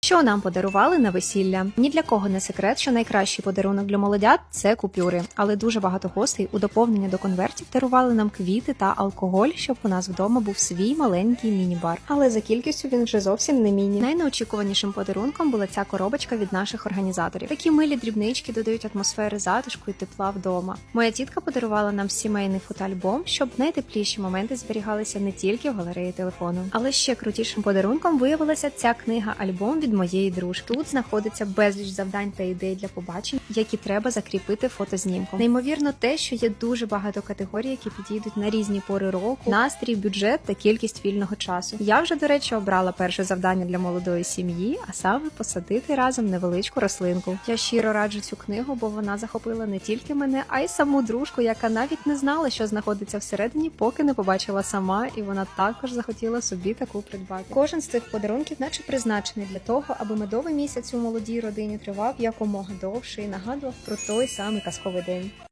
Що нам подарували на весілля? Ні для кого не секрет, що найкращий подарунок для молодят це купюри, але дуже багато гостей у доповнення до конвертів дарували нам квіти та алкоголь, щоб у нас вдома був свій маленький міні-бар. Але за кількістю він вже зовсім не міні. Найнеочікуванішим подарунком була ця коробочка від наших організаторів. Такі милі дрібнички додають атмосфери затишку і тепла вдома. Моя тітка подарувала нам сімейний фотоальбом, щоб найтепліші моменти зберігалися не тільки в галереї телефону. Але ще крутішим подарунком виявилася ця книга альбом від моєї дружки. Тут знаходиться безліч завдань та ідей для побачень, які треба закріпити фотознімком. Неймовірно, те, що є дуже багато категорій, які підійдуть на різні пори року, настрій, бюджет та кількість вільного часу. Я вже до речі обрала перше завдання для молодої сім'ї, а саме посадити разом невеличку рослинку. Я щиро раджу цю книгу, бо вона захопила не тільки мене, а й саму дружку, яка навіть не знала, що знаходиться всередині, поки не побачила сама, і вона також захотіла собі таку придбати. Кожен з цих подарунків, наче призначений для того, аби медовий місяць у молодій родині тривав якомога довше і нагадував про той самий казковий день.